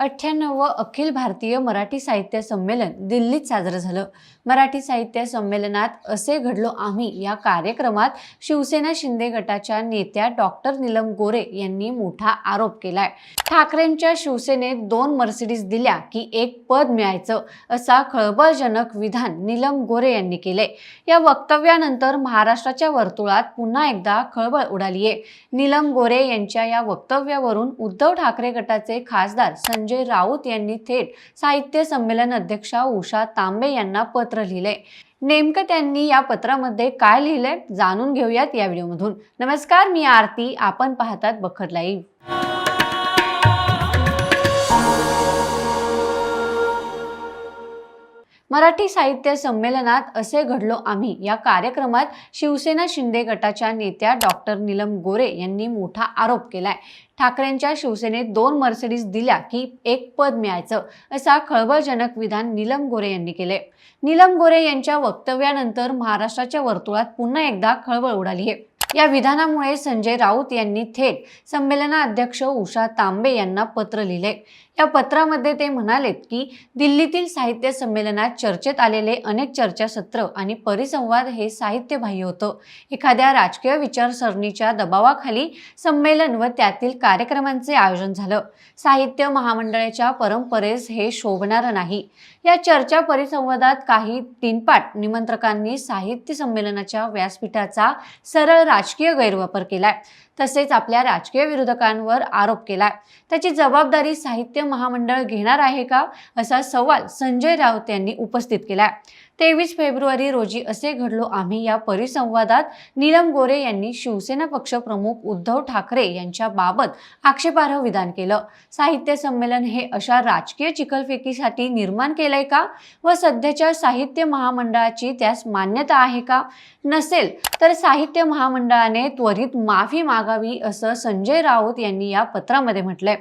अठ्ठ्याण्णव अखिल भारतीय मराठी साहित्य संमेलन दिल्लीत साजरं झालं. मराठी साहित्य संमेलनात असे घडलो आम्ही. या कार्यक्रमात शिवसेना शिंदे गटाच्या नेत्या डॉक्टर नीलम गोरे यांनी मोठा आरोप केलाय. ठाकरेंच्या शिवसेनेत दोन मर्सिडीज दिल्या की एक पद मिळायचं असा खळबळजनक विधान नीलम गोरे यांनी केले या वक्तव्यानंतर महाराष्ट्राच्या वर्तुळात पुन्हा एकदा खळबळ उडालीये. नीलम गोरे यांच्या या वक्तव्यावरून उद्धव ठाकरे गटाचे खासदार संजय राऊत यांनी थेट साहित्य संमेलन अध्यक्षा उषा तांबे यांना पत्र लिहिले. नेमकं त्यांनी या पत्रामध्ये काय लिहिलंय जाणून घेऊयात या व्हिडिओमधून. नमस्कार मी आरती. आपण पाहतात बखर लाईव्ह. मराठी साहित्य संमेलनात असे घडलो आम्ही. या कार्यक्रमात शिवसेना शिंदे गटाच्या नेत्या डॉक्टर नीलम गोरे यांनी मोठा आरोप केलाय. ठाकरेंच्या शिवसेनेत दोन मर्सिडीज दिल्या की एक पद मिळायचं असा खळबळजनक विधान नीलम गोरे यांनी केले. नीलम गोरे यांच्या वक्तव्यानंतर महाराष्ट्राच्या वर्तुळात पुन्हा एकदा खळबळ उडाली आहे. या विधानामुळे संजय राऊत यांनी थेट संमेलनाध्यक्ष उषा तांबे यांना पत्र लिहिले. या पत्रामध्ये ते म्हणालेत की दिल्लीतील साहित्य संमेलनात चर्चेत आलेले अनेक चर्चासत्र आणि परिसंवाद हे साहित्यबाह्य होतं. एखाद्या राजकीय विचारसरणीच्या दबावाखाली संमेलन व त्यातील कार्यक्रमांचे आयोजन झालं. साहित्य महामंडळाच्या परंपरेस हे शोभणारं नाही. या चर्चा परिसंवादात काही तीनपाट निमंत्रकांनी साहित्य संमेलनाच्या व्यासपीठाचा सरळ राजकीय गैरवापर केलाय. तसेच आपल्या राजकीय विरोधकांवर आरोप केलाय. त्याची जबाबदारी साहित्य महामंडळ घेणार आहे का? असा सवाल संजय राऊत यांनी उपस्थित केलाय. तेवीस फेब्रुवारी रोजी असे घडलो आम्ही या परिसंवादात. नीलम गोरे यांनी शिवसेना पक्षप्रमुख उद्धव ठाकरे यांच्या बाबत आक्षेपार्ह विधान केलं. साहित्य संमेलन हे अशा राजकीय चिखलफेकीसाठी निर्माण केलंय का? व सध्याच्या साहित्य महामंडळाची त्यास मान्यता आहे का? नसेल तर साहित्य महामंडळाने त्वरित माफी मागावी असं संजय राऊत यांनी या पत्रामध्ये म्हटलंय.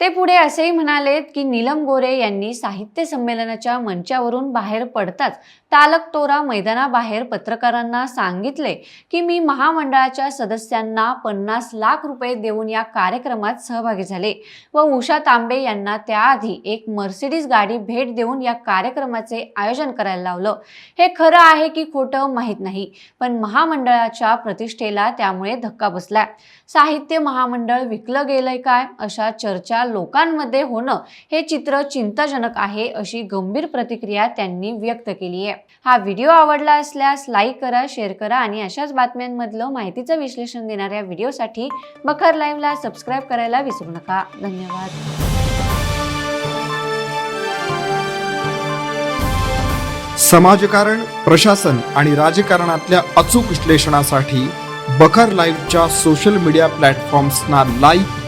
ते पुढे असेही म्हणालेत की नीलम गोरे यांनी साहित्य संमेलनाच्या मंचावरून बाहेर पडताच तालकतोरा मैदानाबाहेर पत्रकारांना सांगितले की मी महामंडळाच्या सदस्यांना पन्नास लाख रुपये देऊन या कार्यक्रमात सहभागी झाले व उषा तांबे यांना त्याआधी एक मर्सिडीज गाडी भेट देऊन या कार्यक्रमाचे आयोजन करायला लावलं. हे खरं आहे की खोटं माहीत नाही पण महामंडळाच्या प्रतिष्ठेला त्यामुळे धक्का बसलाय. साहित्य महामंडळ विकलं गेलंय काय? अशा चर्चा लोकांमध्ये होणं हे चित्र चिंताजनक आहे अशी गंभीर प्रतिक्रिया त्यांनी व्यक्त केली आहे. हा व्हिडिओ आवडला असल्यास लाईक करा शेअर करा आणि अशाच बातम्यांमधलं माहितीचं विश्लेषण देणाऱ्या व्हिडिओसाठी बखर लाईव्हला सबस्क्राईब करायला विसरू नका. धन्यवाद. समाजकारण प्रशासन आणि राजकारणातल्या अचूक विश्लेषणासाठी बखर लाईव्हच्या सोशल मीडिया प्लॅटफॉर्म्सना लाईक